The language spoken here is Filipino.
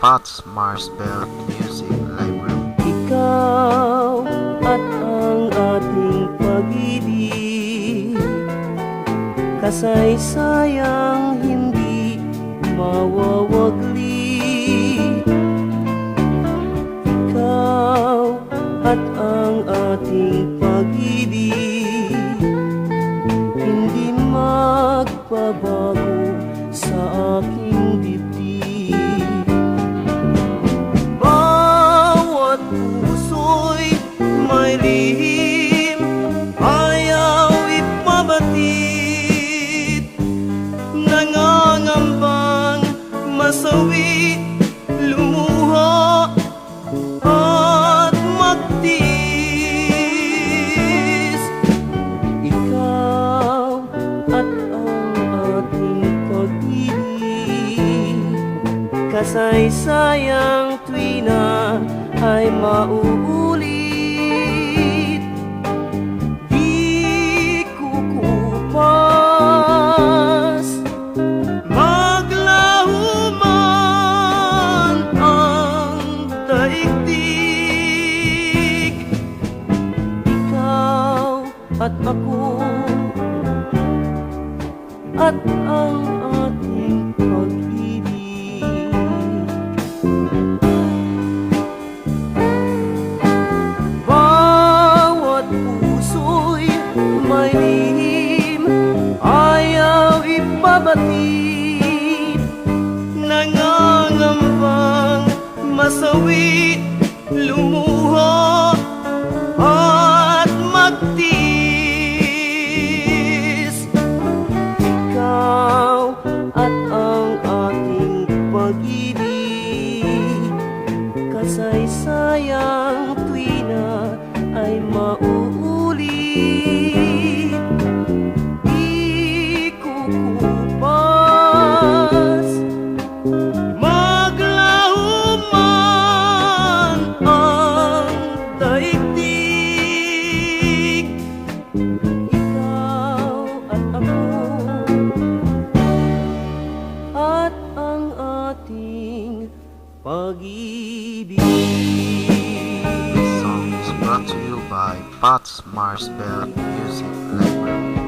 Pots Marsbell Music Library. Ikaw at ang ating pag-ibig Kasaysayang hindi mawawagli masawi Lumuha at magtiis. Ikaw at ang ating pag-ibig Kasaysayang tuwi na ay mauulit at ako. At ang ating pag-ibig Bawat puso'y may lihim Ayaw ipabatid. Nangangambang masawi Kasaysayang tuwi na ay mauulit Di kukupas Maglaho man ang daigdig. Ikaw at ako. At ang ating pag-ibig This song is brought to you by Pots Marsbell Music Library.